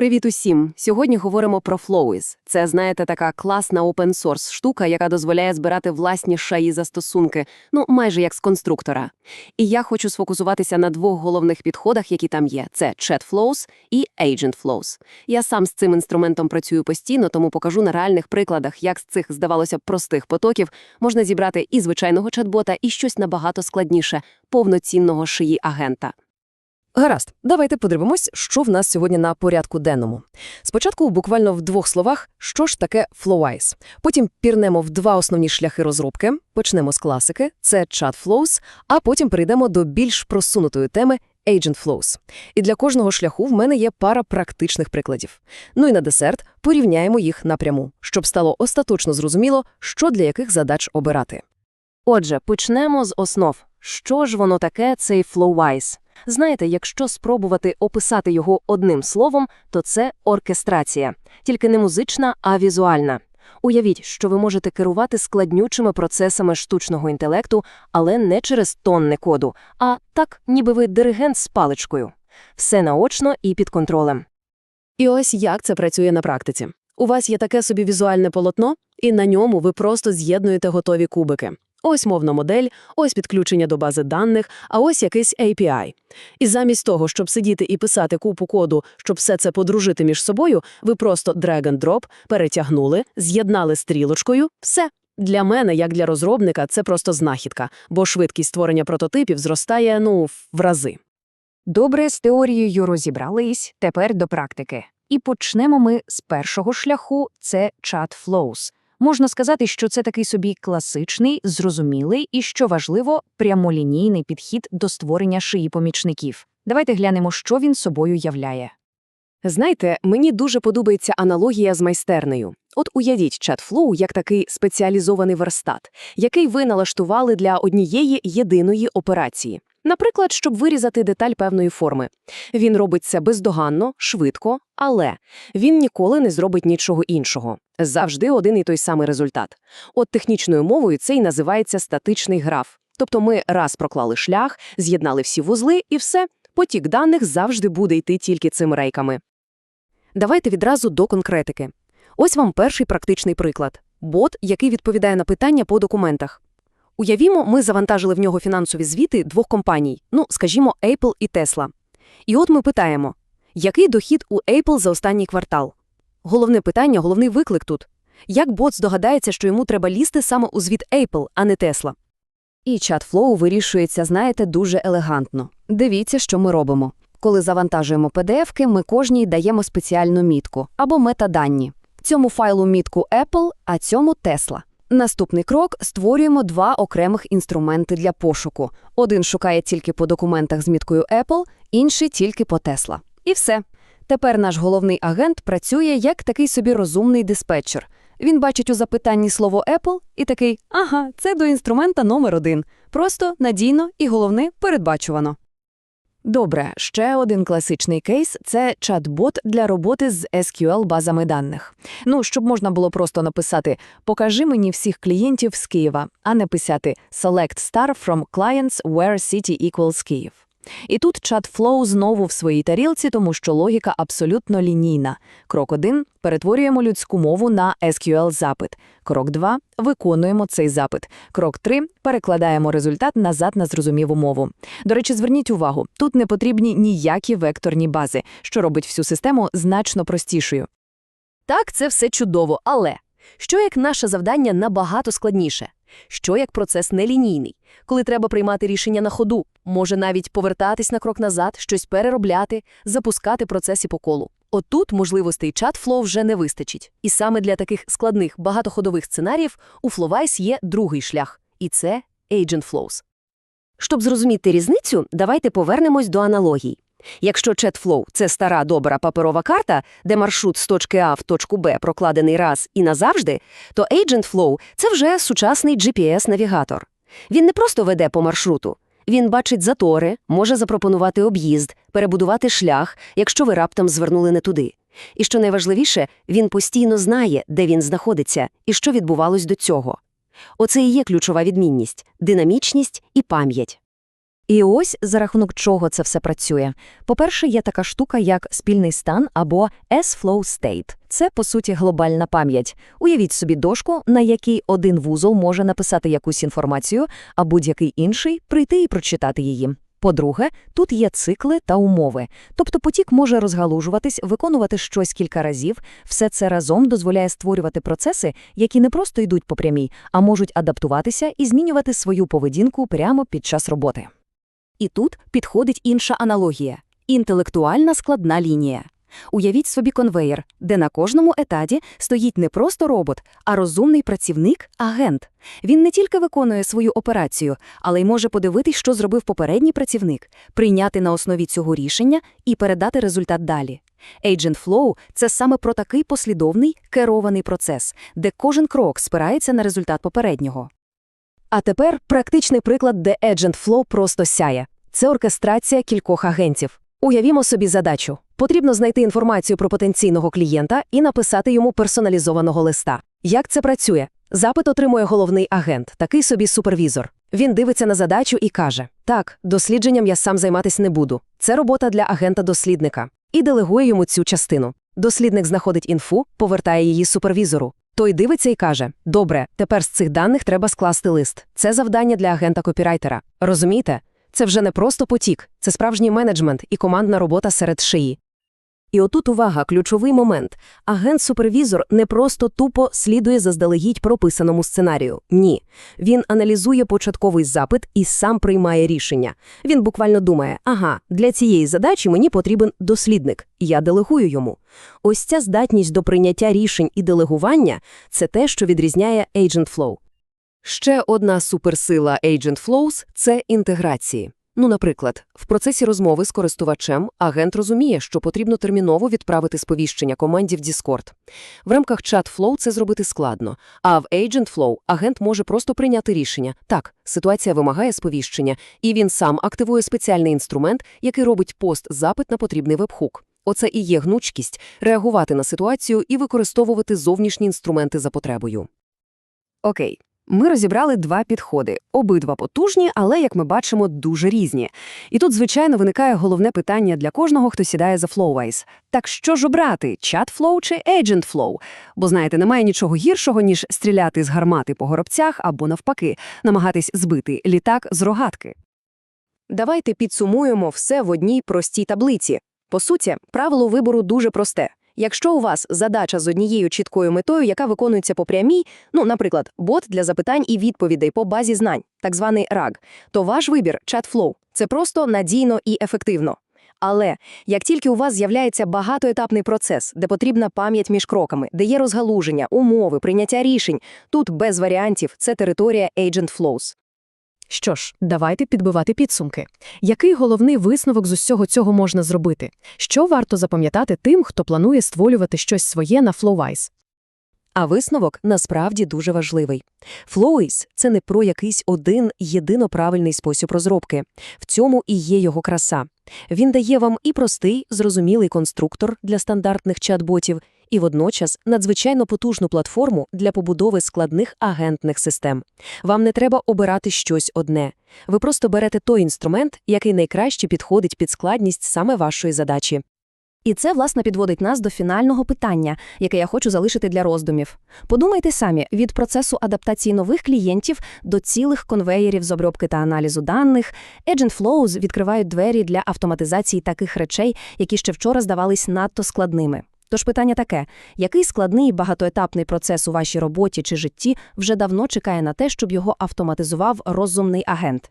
Привіт усім! Сьогодні говоримо про Flowis. Це, знаєте, така класна open-source штука, яка дозволяє збирати власні шаї застосунки, ну, майже як з конструктора. І я хочу сфокусуватися на двох головних підходах, які там є. Це Chat Flows і Agent Flows. Я сам з цим інструментом працюю постійно, тому покажу на реальних прикладах, як з цих, здавалося б, простих потоків можна зібрати і звичайного чат-бота, і щось набагато складніше – повноцінного шиї-агента. Гаразд, давайте подивимось, що в нас сьогодні на порядку денному. Спочатку буквально в двох словах, що ж таке FlowEyes. Потім пірнемо в два основні шляхи розробки, почнемо з класики, це Chat Flows, а потім перейдемо до більш просунутої теми Agent Flows. І для кожного шляху в мене є пара практичних прикладів. Ну і на десерт порівняємо їх напряму, щоб стало остаточно зрозуміло, що для яких задач обирати. Отже, почнемо з основ. Що ж воно таке, цей FlowWise? Знаєте, якщо спробувати описати його одним словом, то це оркестрація. Тільки не музична, а візуальна. Уявіть, що ви можете керувати складнючими процесами штучного інтелекту, але не через тонни коду, а так, ніби ви диригент з паличкою. Все наочно і під контролем. І ось як це працює на практиці. У вас є таке собі візуальне полотно, і на ньому ви просто з'єднуєте готові кубики. Ось мовна модель, ось підключення до бази даних, а ось якийсь API. І замість того, щоб сидіти і писати купу коду, щоб все це подружити між собою, ви просто drag-and-drop перетягнули, з'єднали стрілочкою, все. Для мене, як для розробника, це просто знахідка, бо швидкість створення прототипів зростає, ну, в рази. Добре, з теорією розібрались, тепер до практики. І почнемо ми з першого шляху – це Chat Flows. Можна сказати, що це такий собі класичний, зрозумілий і, що важливо, прямолінійний підхід до створення шиї помічників. Давайте глянемо, що він собою являє. Знаєте, мені дуже подобається аналогія з майстернею. От уявіть ChatFlow як такий спеціалізований верстат, який ви налаштували для однієї єдиної операції. Наприклад, щоб вирізати деталь певної форми. Він робить це бездоганно, швидко, але він ніколи не зробить нічого іншого. Завжди один і той самий результат. От технічною мовою це й називається статичний граф. Тобто ми раз проклали шлях, з'єднали всі вузли і все, потік даних завжди буде йти тільки цими рейками. Давайте відразу до конкретики. Ось вам перший практичний приклад. Бот, який відповідає на питання по документах. Уявімо, ми завантажили в нього фінансові звіти двох компаній, ну, скажімо, Apple і Tesla. І от ми питаємо, який дохід у Apple за останній квартал? Головне питання, головний виклик тут. Як бот здогадається, що йому треба лізти саме у звіт Apple, а не Tesla? І чат-флоу вирішується, знаєте, дуже елегантно. Дивіться, що ми робимо. Коли завантажуємо PDF-ки, ми кожній даємо спеціальну мітку або метаданні. Цьому файлу мітку Apple, а цьому Tesla. Наступний крок – створюємо два окремих інструменти для пошуку. Один шукає тільки по документах з міткою Apple, інший тільки по Tesla. І все. Тепер наш головний агент працює як такий собі розумний диспетчер. Він бачить у запитанні слово Apple і такий «Ага, це до інструмента номер один. Просто, надійно і, головне, передбачувано». Добре, ще один класичний кейс – це чат-бот для роботи з SQL-базами даних. Ну, щоб можна було просто написати «Покажи мені всіх клієнтів з Києва», а не писати «Select star from clients where city equals Київ». І тут чат-флоу знову в своїй тарілці, тому що логіка абсолютно лінійна. Крок 1 – перетворюємо людську мову на SQL-запит. Крок 2 – виконуємо цей запит. Крок 3 – перекладаємо результат назад на зрозумілу мову. До речі, зверніть увагу, тут не потрібні ніякі векторні бази, що робить всю систему значно простішою. Так, це все чудово, але що як наше завдання набагато складніше? Що як процес нелінійний, коли треба приймати рішення на ходу, може навіть повертатись на крок назад, щось переробляти, запускати процеси по колу. Отут можливостей чат-флоу вже не вистачить. І саме для таких складних багатоходових сценаріїв у Flowise є другий шлях, і це Agent Flows. Щоб зрозуміти різницю, давайте повернемось до аналогій. Якщо ChatFlow – це стара добра паперова карта, де маршрут з точки А в точку Б прокладений раз і назавжди, то Agent Flow – це вже сучасний GPS-навігатор. Він не просто веде по маршруту. Він бачить затори, може запропонувати об'їзд, перебудувати шлях, якщо ви раптом звернули не туди. І що найважливіше, він постійно знає, де він знаходиться і що відбувалось до цього. Оце і є ключова відмінність – динамічність і пам'ять. І ось за рахунок чого це все працює. По-перше, є така штука, як спільний стан або S-Flow State. Це, по суті, глобальна пам'ять. Уявіть собі дошку, на якій один вузол може написати якусь інформацію, а будь-який інший прийти і прочитати її. По-друге, тут є цикли та умови. Тобто потік може розгалужуватись, виконувати щось кілька разів. Все це разом дозволяє створювати процеси, які не просто йдуть по прямій, а можуть адаптуватися і змінювати свою поведінку прямо під час роботи. І тут підходить інша аналогія – інтелектуальна складна лінія. Уявіть собі конвеєр, де на кожному етаді стоїть не просто робот, а розумний працівник – агент. Він не тільки виконує свою операцію, але й може подивитись, що зробив попередній працівник, прийняти на основі цього рішення і передати результат далі. Agent Flow – це саме про такий послідовний, керований процес, де кожен крок спирається на результат попереднього. А тепер практичний приклад, де Agent Flow просто сяє. Це оркестрація кількох агентів. Уявімо собі задачу. Потрібно знайти інформацію про потенційного клієнта і написати йому персоналізованого листа. Як це працює? Запит отримує головний агент, такий собі супервізор. Він дивиться на задачу і каже: Так, дослідженням я сам займатися не буду. Це робота для агента-дослідника. І делегує йому цю частину. Дослідник знаходить інфу, повертає її супервізору. Той дивиться і каже: Добре, тепер з цих даних треба скласти лист. Це завдання для агента-копірайтера. Розумієте? Це вже не просто потік, це справжній менеджмент і командна робота серед шиї. І отут увага, ключовий момент. Агент-супервізор не просто тупо слідує заздалегідь прописаному сценарію. Ні. Він аналізує початковий запит і сам приймає рішення. Він буквально думає, ага, для цієї задачі мені потрібен дослідник, я делегую йому. Ось ця здатність до прийняття рішень і делегування – це те, що відрізняє Agent Flow. Ще одна суперсила Agent Flows – це інтеграції. Ну, наприклад, в процесі розмови з користувачем агент розуміє, що потрібно терміново відправити сповіщення команді в Discord. В рамках Chat Flow це зробити складно, а в Agent Flow агент може просто прийняти рішення. Так, ситуація вимагає сповіщення, і він сам активує спеціальний інструмент, який робить пост-запит на потрібний вебхук. Оце і є гнучкість – реагувати на ситуацію і використовувати зовнішні інструменти за потребою. Окей. Ми розібрали два підходи. Обидва потужні, але, як ми бачимо, дуже різні. І тут, звичайно, виникає головне питання для кожного, хто сідає за Flowwise. Так що ж обрати, чат-флоу чи Agent Flow? Бо, знаєте, немає нічого гіршого, ніж стріляти з гармати по горобцях або, навпаки, намагатись збити літак з рогатки. Давайте підсумуємо все в одній простій таблиці. По суті, правило вибору дуже просте. Якщо у вас задача з однією чіткою метою, яка виконується по прямій, ну, наприклад, бот для запитань і відповідей по базі знань, так званий RAG, то ваш вибір ChatFlow – це просто надійно і ефективно. Але як тільки у вас з'являється багатоетапний процес, де потрібна пам'ять між кроками, де є розгалуження, умови, прийняття рішень, тут без варіантів це територія Agent Flows. Що ж, давайте підбивати підсумки. Який головний висновок з усього цього можна зробити? Що варто запам'ятати тим, хто планує створювати щось своє на Flowwise? А висновок насправді дуже важливий. Flowis – це не про якийсь один єдино правильний спосіб розробки. В цьому і є його краса. Він дає вам і простий, зрозумілий конструктор для стандартних чат-ботів, і водночас надзвичайно потужну платформу для побудови складних агентних систем. Вам не треба обирати щось одне. Ви просто берете той інструмент, який найкраще підходить під складність саме вашої задачі. І це, власне, підводить нас до фінального питання, яке я хочу залишити для роздумів. Подумайте самі, від процесу адаптації нових клієнтів до цілих конвеєрів з обробки та аналізу даних, Agent Flows відкривають двері для автоматизації таких речей, які ще вчора здавались надто складними. Тож питання таке: який складний багатоетапний процес у вашій роботі чи житті вже давно чекає на те, щоб його автоматизував розумний агент?